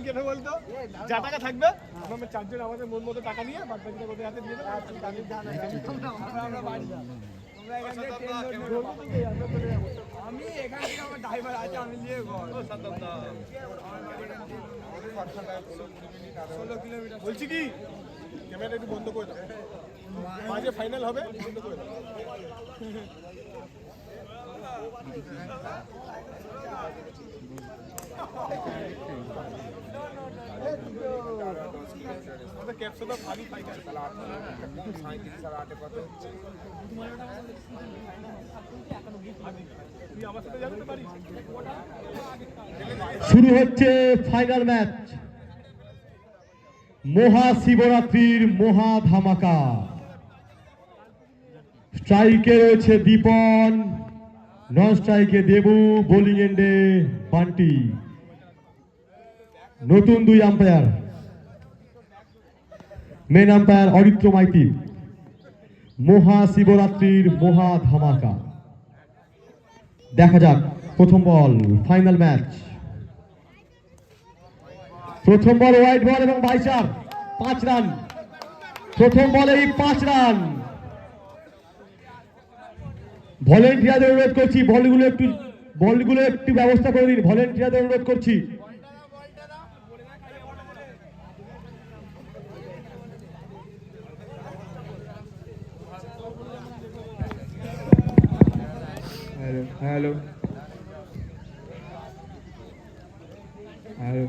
হবে কেন বলতো? যা টাকা থাকবে আমরা চারজন আমাদের মন মতো টাকা নিয়ে বাদ বাকিটা ওদের হাতে দিয়ে দেবো। আমরা বাড়ি যাব আমি এখান থেকে আমার ড্রাইভার আছে আমি নিয়ে ষোলো কিলোমিটার। বলছি কি? ক্যামেরা একটু বন্ধ করে দাও। মাঝে ফাইনাল হবে। বন্ধ করে দাও শুরু হচ্ছে ফাইনাল ম্যাচ মহাশিবরাত্রির মহা ধামাকা। স্ট্রাইকে রয়েছে দীপন নন স্ট্রাইকে দেবু বোলিং এন্ডে বান্টি। নতুন দুই umpire main umpire Aritra Maity. মহা শিবরাত্রির মহা ধামাকা। দেখা যাক, প্রথম বল ফাইনাল ম্যাচ প্রথম বল হোয়াইট বল এবং বাইচার পাঁচ রান প্রথম বলেই পাঁচ রান ভলেন্টিয়ারদের অনুরোধ করছি, বলগুলো একটু বলগুলো একটু ব্যবস্থা করে দিন। ভলেন্টিয়ারদের অনুরোধ করছি। হ্যালো হ্যালো হ্যালো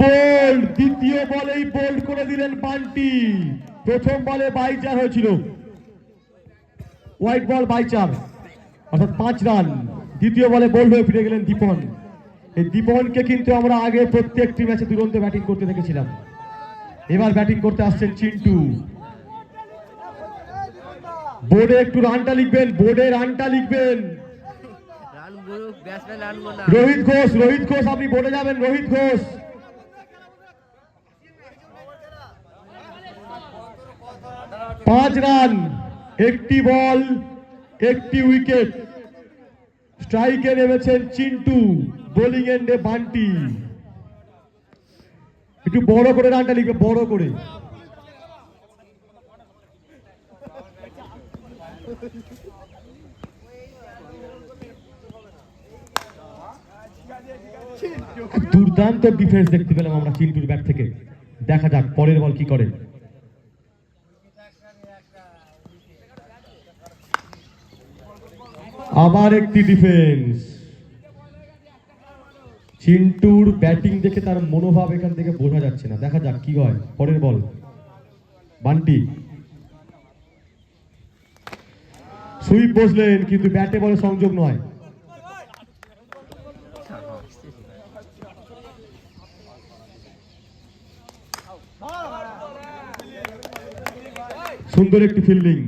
বোল্ড দ্বিতীয় বলেই বোল্ড করে দিলেন বান্টি। প্রথম বলে বাইচার হয়েছিল। হোয়াইট বল বাইচার অর্থাৎ পাঁচ রান দ্বিতীয় বলে বোল্ড হয়ে ফিরে গেলেন দীপন। এই দীপনকে কিন্তু আমরা আগে প্রত্যেকটি ম্যাচে দুরন্ত ব্যাটিং করতে দেখেছিলাম। এবার ব্যাটিং করতে আসছেন চিন্টু। বোর্ডে একটু রানটা লিখবেন বোর্ডে রানটা লিখবেন। রোহিত ঘোষ রোহিত ঘোষ আপনি বোর্ডে যাবেন রোহিত ঘোষ। পাঁচ রান একটি বল একটি উইকেট। স্ট্রাইকে নেমেছেন চিন্টু বোলিং এন্ডে বান্টি। একটু বড় করে রানটা লিখবে, বড় করে। দুর্দান্ত ডিফেন্স দেখতে পেলাম আমরা চিন্টুর ব্যাট থেকে। দেখা যাক পরের বল কি করে। আবার একটি ডিফেন্স চিন্টুর ব্যাটিং দেখে তার মনোভাব এখান থেকে বোঝা যাচ্ছে না। দেখা যাক কি হয়। পরের বল। বান্টি। সুইপ বসলেন, কিন্তু ব্যাটে বলে সংযোগ নয়। সুন্দর একটি ফিল্ডিং।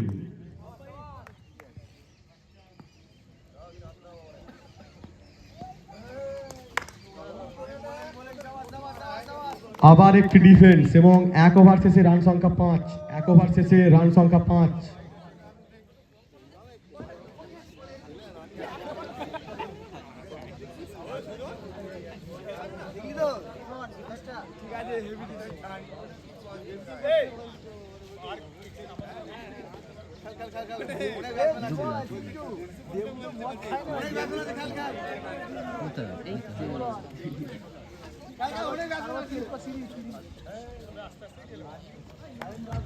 আবার একটি ডিফেন্স এবং এক ওভার শেষে রান সংখ্যা পাঁচ, এক ওভার শেষে রান সংখ্যা পাঁচ।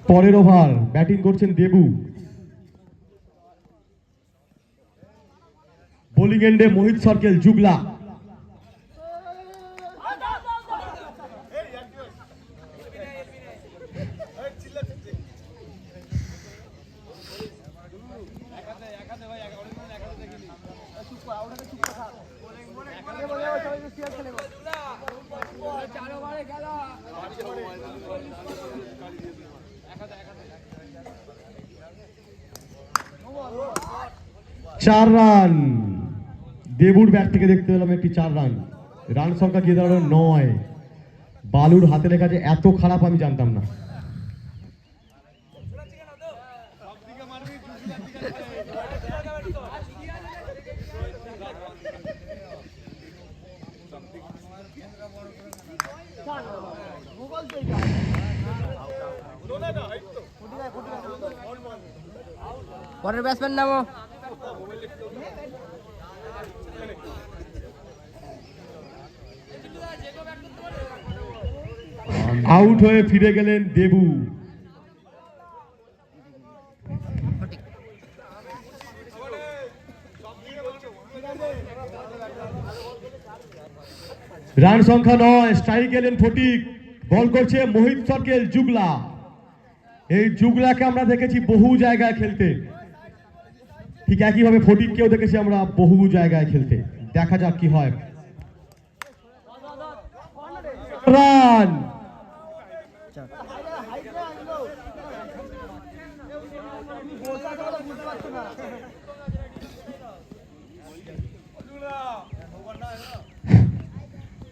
পরের ওভার ব্যাটিং করছেন দেবু। বোলিং এন্ডে মোহিত সার্কেল জুগলা। চার রান। দেবুর ব্যাট থেকে দেখতে পেলাম একটি চার রান। রান সংখ্যা গিয়ে দাঁড়ানো নয়। বালুর হাতে লেখা যে এত খারাপ আমি জানতাম না। পরের ব্যাটসম্যান নামো। আউট হয়ে ফিরে গেলেন দেবু। রান সংখ্যা নয় স্ট্রাইক এলেন ফটিক। বল করছে মোহিত সরকেল জুগলা। এই জুগলাকে আমরা দেখেছি বহু জায়গায় খেলতে। ঠিক একইভাবে ফটিককেও দেখেছি আমরা বহু জায়গায় খেলতে। দেখা যাক কি হয়। রান!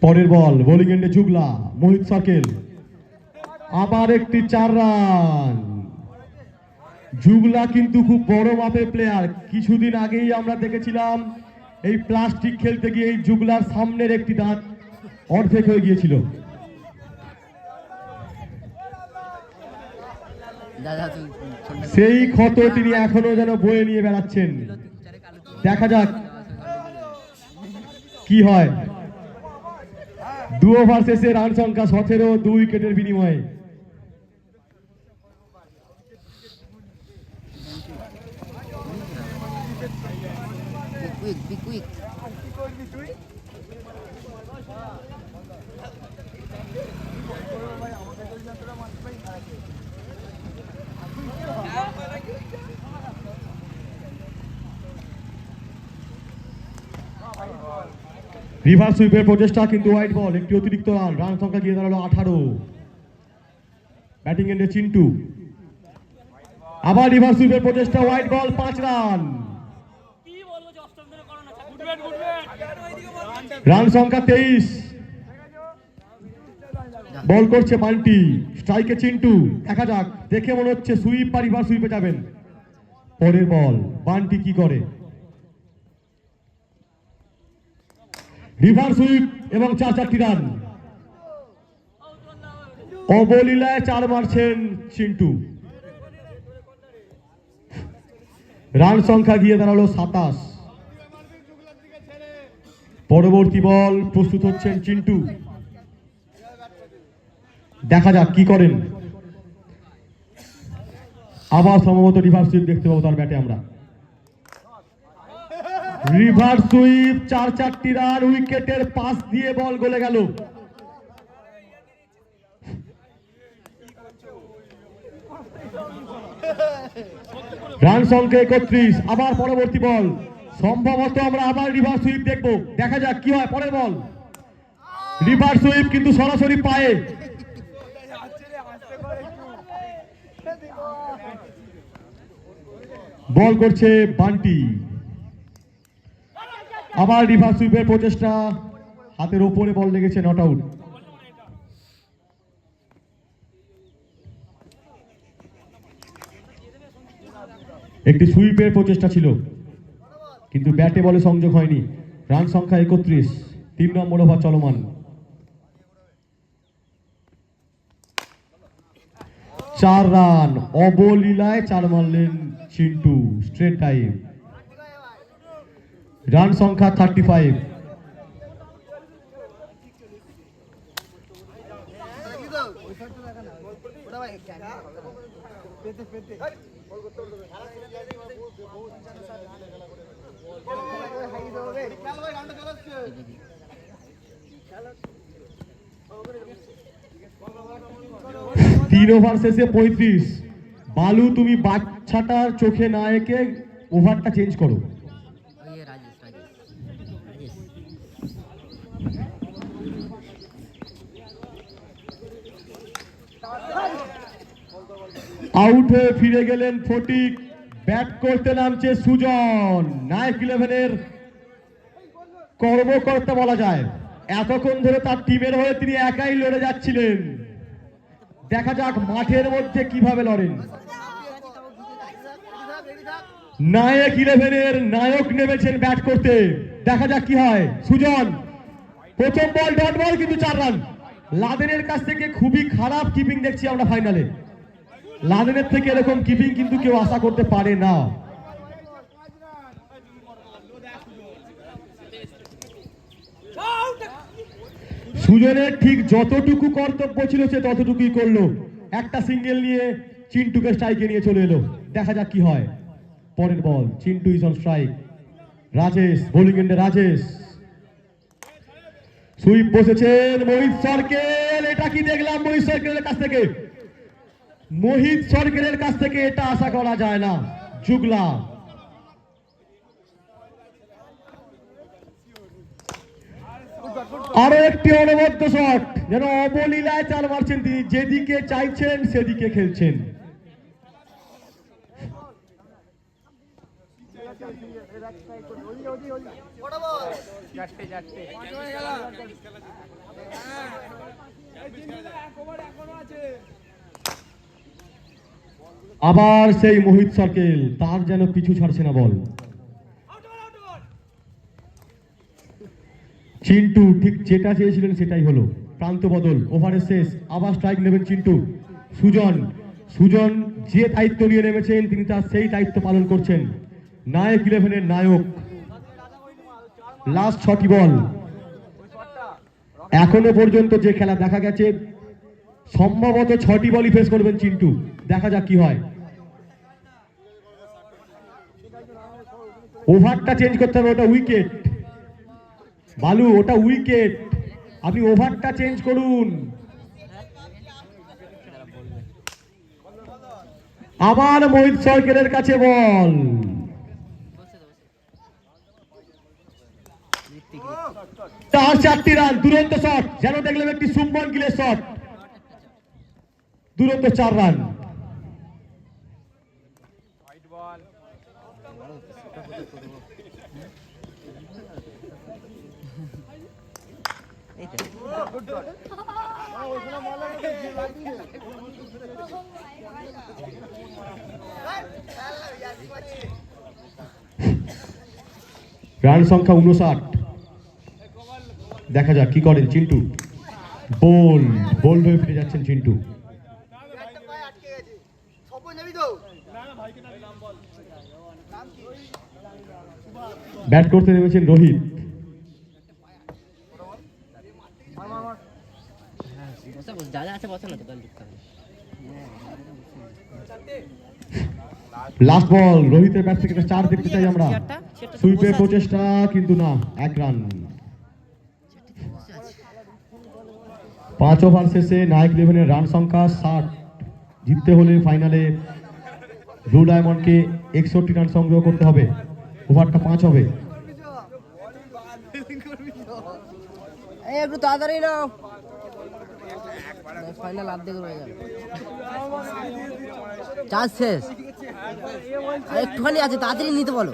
পরের বল বোলিং এন্ডে জুগলা, মোহিত সরকেল আবার একটি চার রান। জুগলা কিন্তু খুব বড় মাপের প্লেয়ার কিছুদিন আগেই আমরা দেখেছিলাম, এই প্লাস্টিক খেলতে গিয়ে এই জুগলার সামনের একটি দাঁত অর্ধেক হয়ে গিয়েছিল। সেই ক্ষত তিনি এখনও যেন বয়ে নিয়ে বেড়াচ্ছেন। দেখা যাক কি হয়। দু ওভার শেষে রান সংখ্যা সতেরো দুই উইকেটের বিনিময়ে। রিভার্স সুইপের প্রচেষ্টা, কিন্তু হোয়াইট বল একটি অতিরিক্ত রান রান সংখ্যা গিয়ে দাঁড়াল আঠারো। ব্যাটিং এন্ডে চিন্টু। আবার রিভার্স সুইপের প্রচেষ্টা হোয়াইট বল পাঁচ রান। রান সংখ্যা তেইশ। বল করছে বান্টি স্ট্রাইকে চিন্টু। দেখা যাক, দেখে মনে হচ্ছে সুইপ বা রিভার্স সুইপে যাবেন। পরের বল, বান্টি কি করে? রিভার সুইপ এবং চার চারটি রান। অবলীলায় চার মারছেন চিন্টু। রান সংখ্যা গিয়ে দাঁড়াল সাতাশ। পরবর্তী বল প্রস্তুত হচ্ছেন চিন্টু। দেখা যাক কি করেন। আবার সম্ভবত রিভার্স দেখতে পাবো তার ব্যাটে আমরা। রিভার সুইপ, চার চারটি রান, উইকেটের পাশ দিয়ে বল গলে গেল। রান সংখ্যা একত্রিশ, আবার পরবর্তী বল। সম্ভবত আমরা আবার রিভার সুইপ দেখব। দেখা যাক কি হয় পরের বল। রিভার সুইপ কিন্তু সরাসরি পায়ে। বল করছে বান্টি। আবার রিভার সুইপের প্রচেষ্টা। হাতের ওপরে বল লেগেছে নট আউট একটি সুইপের প্রচেষ্টা ছিল, কিন্তু ব্যাটে বলে সংযোগ হয়নি। রান সংখ্যা একত্রিশ, তিন নম্বর ওভার চলমান। চার রান, অবলীলায় চার মারলেন চিন্টু স্ট্রেট টাইম রান সংখ্যা থার্টি ফাইভ তিন ওভার শেষে পঁয়ত্রিশ। বালু, তুমি বাচ্চাটার চোখে না এঁকে ওভারটা চেঞ্জ করো ওই রাজেশ রাজেশ রাজেশ আউট হয়ে ফিরে গেলেন ফটিক। ব্যাট করতে নামছে সুজন। নায়ক ইলেভেনের কর্মকর্তা বলা যায়। এতক্ষণ ধরে তার টিমের হয়ে তিনি একাই লড়ে যাচ্ছিলেন। দেখা যাক মাঠের মধ্যে কীভাবে লড়েন। নায়ক ইলেভেনের নায়ক নেমেছেন ব্যাট করতে। দেখা যাক কি হয়। সুজন, প্রথম বল ডট বল কিন্তু চার রান লাদেনের কাছ থেকে খুবই খারাপ কিপিং দেখছি আমরা ফাইনালে লাদেনের থেকে এরকম কিপিং কিন্তু কেউ আশা করতে পারে না। সুজনের ঠিক যতটুকু কর্তব্য ছিল সে ততটুকুই করল। একটা সিঙ্গেল নিয়ে চিন্টুকে স্ট্রাইকে নিয়ে চলে এলো। দেখা যাক কি হয়। পরের ball, Chintu is on strike Rajesh bowling এন্ডে রাজেশ। সুইপ বসেছেন মোহিত সরকেল। এটা কি দেখলাম মোহিত সরকেলের কাছ থেকে? মোহিত সরকারের কাছ থেকে এটা আশা করা যায় না। জুগলা আরও একটি অনবদ্য শট। যেন অবলীলায় চাল মারছেন তিনি। যেদিকে চাইছেন, সেদিকে খেলছেন। চারটে চারটে হয়ে গেল হ্যাঁ এই তিনটে এক ওভার এখনও আছে আবার সেই মোহিত সরকেল, তার যেন পিছু ছাড়ছে না বল। চিন্টু, ঠিক যেটা চেয়েছিলেন সেটাই হলো। প্রান্ত বদল, ওভারের শেষ, আবার স্ট্রাইক নেবেন চিন্টু। সুজন সুজন যে দায়িত্ব নিয়ে নেমেছেন, তিনি তার সেই দায়িত্ব পালন করছেন। নায়ক ইলেভেনের নায়ক। লাস্ট ছটি বল। এখনও পর্যন্ত যে খেলা দেখা গেছে সম্ভবত ছটি বলই ফেস করবেন চিন্টু। দেখা যাক কি হয়। ওভারটা চেঞ্জ করতে হবে, ওটা উইকেট বালু, ওটা উইকেট আপনি ওভারটা চেঞ্জ করুন। আবার মোহিত সরকারের কাছে বল। চার চারটি রান, দুরন্ত শট যেন দেখলাম একটি সুম্বন গিলের শট দুরন্ত চার রান। রান সংখ্যা উনষাট। দেখা যাক কি করেন চিন্টু। বোল বোল হয়ে ফিরে যাচ্ছেন চিন্টু। ব্যাট করতে নেমেছেন রোহিত। লাস্ট বল রোহিতের ব্যাট থেকে চার দেখতে চাই আমরা। সুইপের প্রচেষ্টা, কিন্তু না, এক রান। পাঁচ ওভার শেষে নায়ক ইলেভেনের রান সংখ্যা ষাট। জিততে হলে ফাইনালে ব্লু ডায়মন্ডকে একষট্টি রান সংগ্রহ করতে হবে। ওভারটা পাঁচ হবে। একটু তাড়াতাড়ি নাও। ফাইনাল অর্ধেক রয়ে গেল। চান্স শেষ। একটুখানি আছে, তাড়াতাড়ি নিতে বলো।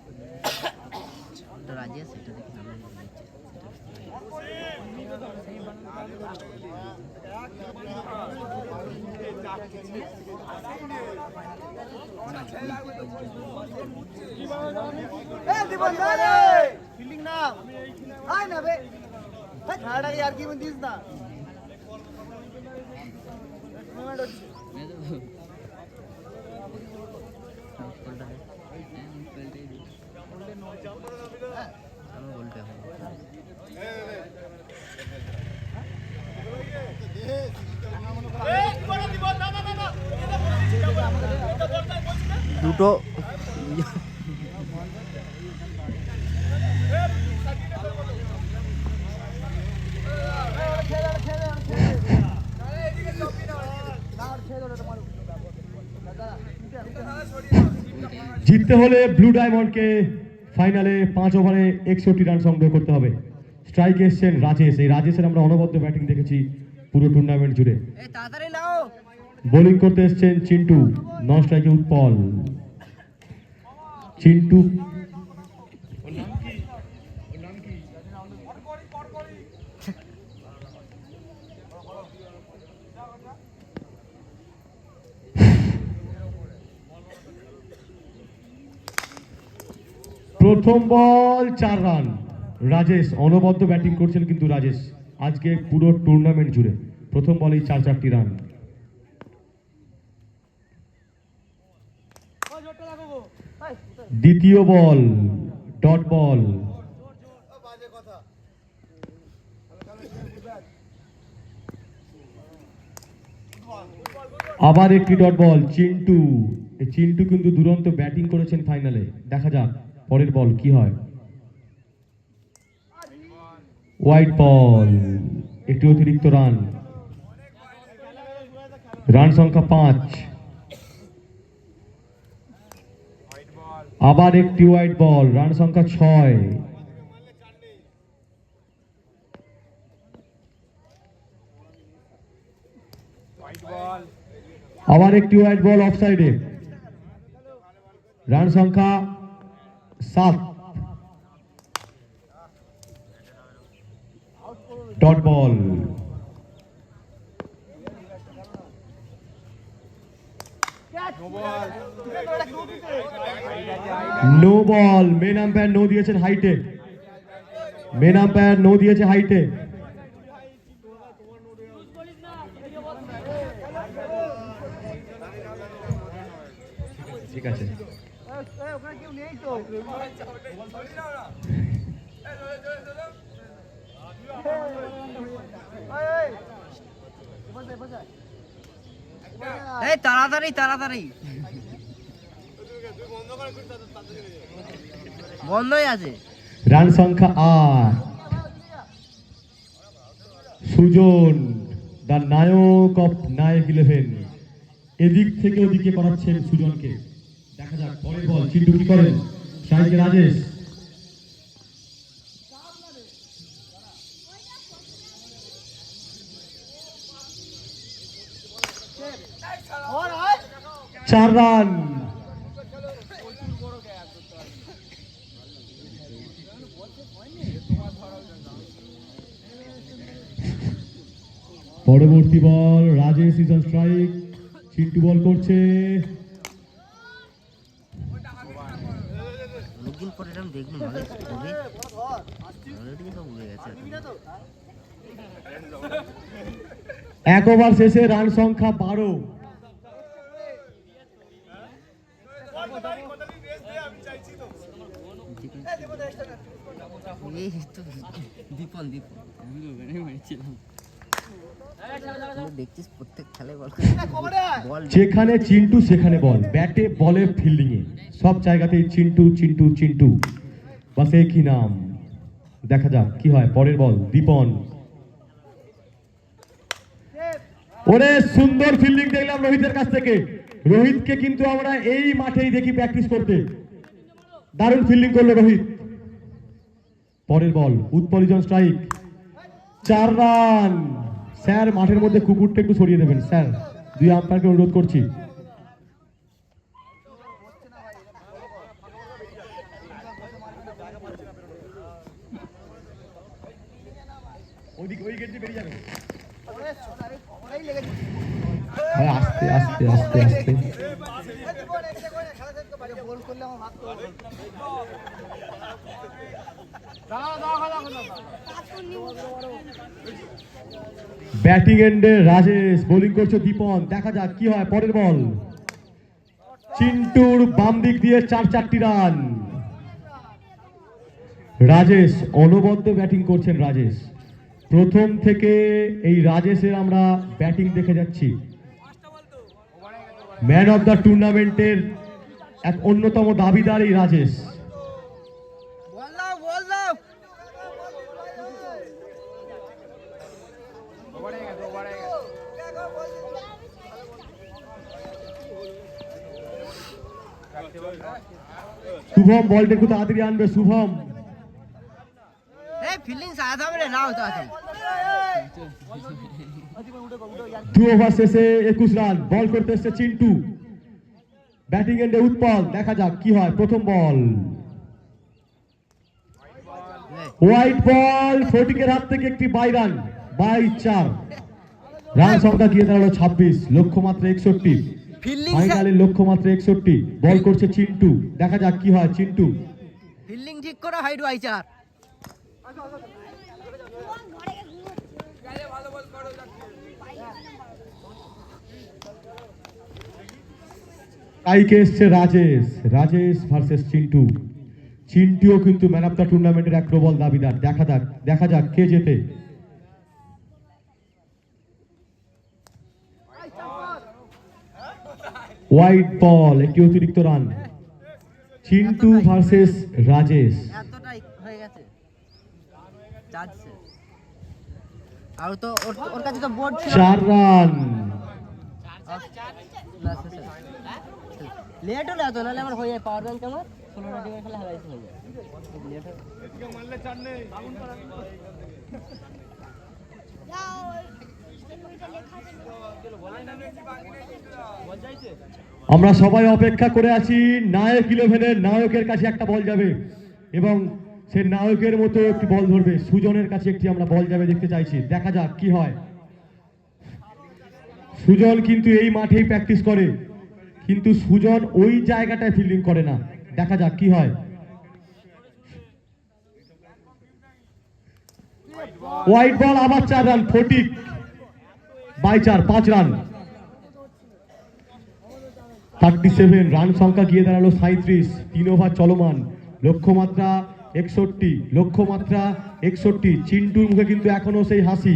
ওটা রাজেশ এটা দেখি আমরা নিচ্ছি ফিল্ডিং না আয় না বে। ছাড়া यार কি বন্দিস না। আমি বলতে দুটো জিততে হলে ব্লু ডায়মন্ডকে ফাইনালে পাঁচ ওভারে একষট্টি রান সংগ্রহ করতে হবে। স্ট্রাইক এসছেন রাজেশ। এই রাজেশের আমরা অনবদ্য ব্যাটিং দেখেছি পুরো টুর্নামেন্ট জুড়ে। তাড়াতাড়ি নাও। বোলিং করতে এসছেন চিন্টু নন স্ট্রাইকে উৎপল। চিন্টু প্রথম বল, চার রান। রাজেশ অনবদ্য ব্যাটিং করছেন কিন্তু রাজেশ। আজকে পুরো টুর্নামেন্ট জুড়ে প্রথম বলেই চার, চারটি রান। দ্বিতীয় বল, ডট বল। আবার একটি ডট বল, চিন্টু। চিন্টু কিন্তু দুরন্ত ব্যাটিং করেছেন ফাইনালে দেখা যাক। পরের বল কি হয়? হোয়াইট বল একটি অতিরিক্ত রান রান সংখ্যা পাঁচ। আবার একটি হোয়াইট বল রান সংখ্যা ছয়। আবার একটি হোয়াইট বল অফ সাইডে রান সংখ্যা সাত। Dot ball. No ball. Main umpire no দিয়েছেন হাইটে। মেন আম্পায়ার নো দিয়েছে হাইটে। ঠিক আছে। এই, তাড়াতাড়ি তাড়াতাড়ি। বন্ধই আছে। রান সংখ্যা আট। Sujan the nayak of Nayak eleven এদিক থেকে ওদিকে করাচ্ছেন সুজনকে। দেখা যাক, পরের বল চিন্টু কি করেন? সাইকে রাজেশ চার রান পরবর্তী ball Rajesh is on strike Chintu ball করছে। অনেকদিন পরে এরকম দেখুন অলরেডি সব উড়ে গেছে এক ওভার শেষে রান সংখ্যা বারো। দীপন দীপন আমি ওখানে মেরেছিলাম দেখছিস প্রত্যেক খেলায় বল। বল যেখানে চিন্টু সেখানে বল। ব্যাটে বলে ফিল্ডিং এ সব জায়গাতেই চিন্টু চিন্টু চিন্টু। বাস একই নাম? দেখা যাক কি হয়। পরের বল দীপন। ওরে সুন্দর ফিল্ডিং দেখলাম রোহিতের কাছ থেকে। রোহিতকে কিন্তু আমরা এই মাঠেই দেখি প্র্যাকটিস করতে। দারুণ ফিল্ডিং করল রোহিত। পরের বল উৎপলিজন স্ট্রাইক চার রান। স্যার, মাঠের মধ্যে কুকুরটা একটু সরিয়ে দেবেন। স্যার, দুই আম্পায়ারকে অনুরোধ করছি। আস্তে আস্তে আস্তে আস্তে। ব্যাটিং এন্ডে রাজেশ, বোলিং করছে দীপন। দেখা যাক কি হয় পরের বল। চিন্টুর বাম দিক দিয়ে চার চারটি রান। রাজেশ, অনবদ্য ব্যাটিং করছেন রাজেশ। প্রথম থেকে এই রাজেশের আমরা ব্যাটিং দেখে যাচ্ছি। ম্যান অফ দ্য টুর্নামেন্টের এক অন্যতম দাবিদার এই রাজেশ। শুভম বলটা একটু তাড়াতাড়ি আনবে শুভম। দু ওভার শেষে একুশ রান বল করতে এসছে চিন্টু। ব্যাটিং এন্ডে উৎপল দেখা যাক কি হয় প্রথম বল। হোয়াইট বল ফটিকের হাত থেকে একটি বাই রান বাই চার। রান সংখ্যা গিয়ে দাঁড়াল ছাব্বিশ লক্ষ্যমাত্রা একষট্টি। ফিল্ডিং ফাইনালের লক্ষ্যমাত্রা একষট্টি। বল করছে চিন্টু। দেখা যাক কি হয় চিন্টু। ফিল্ডিং ঠিক করো করো যাচ্ছে টাইকে এসছে রাজেশ। রাজেশ ভার্সেস চিন্টু। চিন্টুও কিন্তু ম্যান অফ দ্য টুর্নামেন্টের এক প্রবল দাবিদার। দেখা যাক দেখা যাক কে জেতে। হোয়াইট বল একটি অতিরিক্ত রান চিন্টু ভার্সেস রাজেশ হয়ে গেছে। আর তো ওর ওর কাছে তো বোর্ড চার রান লেট হলে এত নাহলে আমার হয়ে যায়। পাওয়ার ব্যাংক আমার ষোলোটা টিমের খেলা হারাইতে হয়ে যায় লেট হলে এদিকে মারলে চার নেই আমরা সবাই অপেক্ষা করে আছি, নায়ক ইলেভেনের নায়কের কাছে একটা বল যাবে। এবং সে নায়কের মতো একটি বল ধরবে। সুজনের কাছে একটি আমরা বল যাবে দেখতে চাইছি। দেখা যাক কি হয়। সুজন কিন্তু এই মাঠেই প্র্যাকটিস করে। কিন্তু সুজন ওই জায়গাটায় ফিল্ডিং করে না। দেখা যাক কি হয়। হোয়াইট বল আবার চার রান ফটিক। বাই চার, পাঁচ রান। থার্টি সেভেন রান সংখ্যা গিয়ে দাঁড়াল সাঁত্রিশ তিন ওভার চলমান। লক্ষ্যমাত্রা একষট্টি লক্ষ্যমাত্রা একষট্টি। চিন্টুর মুখে কিন্তু এখনও সেই হাসি।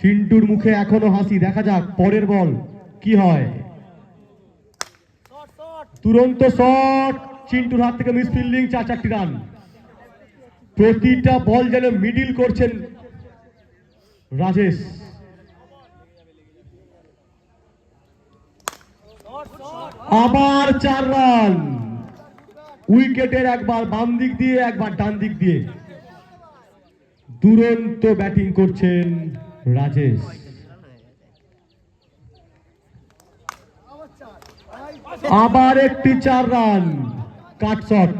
চিন্টুর মুখে এখনও হাসি। দেখা যাক পরের বল কি হয়। তুরন্ত শট। চিন্টুর হাত থেকে মিস ফিল্ডিং চার, চারটি রান। প্রতিটা বল যেন মিডিল করছেন রাজেশ। আবার চার রান। উইকেটের একবার বাম দিক দিয়ে, একবার ডান দিক দিয়ে। দুরন্ত ব্যাটিং করছেন রাজেশ। আবার একটি চার রান, কাট শট।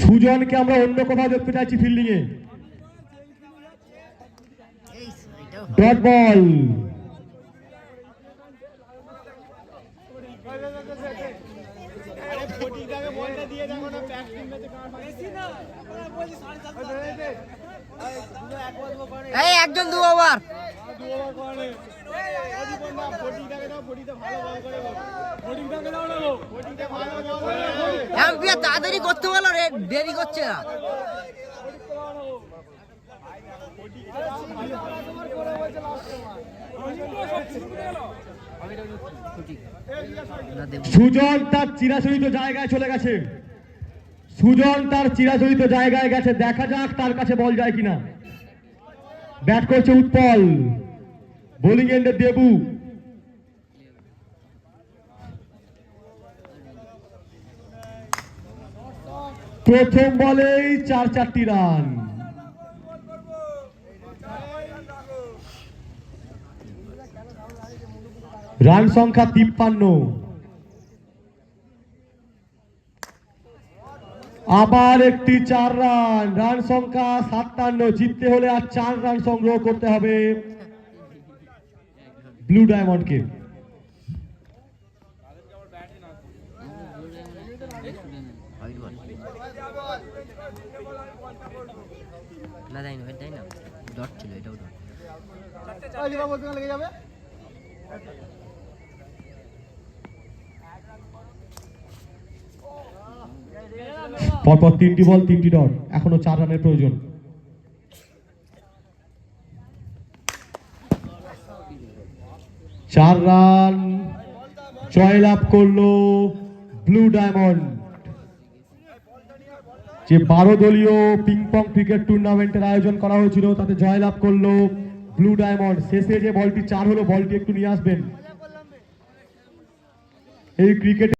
সুজনকে আমরা অন্য কোথাও দেখতে চাইছি ফিল্ডিং এ এই এটাও ডট বল আরে ফটিকটাকে বলটা দিয়ে দেখো না প্র্যাকটিস ম্যাচে কার বেশি না বলছি সাড়ে সাতটা এই, একজন দু ওভার। বল বল তাড়াতাড়ি করতে বলো, রে, দেরি করছে না। সুজন তার চিরাচরিত জায়গায় চলে গেছে। সুজন তার চিরাচরিত জায়গায় গেছে। দেখা যাক তার কাছে বল যায় কিনা। ব্যাট করছে উৎপল। বোলিং এন্ডে দেবু। প্রথম বলেই চার চারটি রান। রান সংখ্যা তিপ্পান্ন। আবার একটি চার রান রান সংখ্যা সাতান্ন। জিততে হলে আর চার রান সংগ্রহ করতে হবে ব্লু ডায়মন্ডকে। হোয়াইট না যাই না যাই না ডট ছিল এটাও ডট লেগে যাবে? পরপর তিনটি বল, তিনটি ডট। এখনও চার রানের প্রয়োজন। চার রান জয়লাভ করল ব্লু ডায়মন্ড। যে বারো দলীয় পিং পং ক্রিকেট টুর্নামেন্টের আয়োজন করা হয়েছিল, তাতে জয়লাভ করল ব্লু ডায়মন্ড। শেষে যে বলটি চার হলো, বলটি একটু নিয়ে আসবেন। এই ক্রিকেট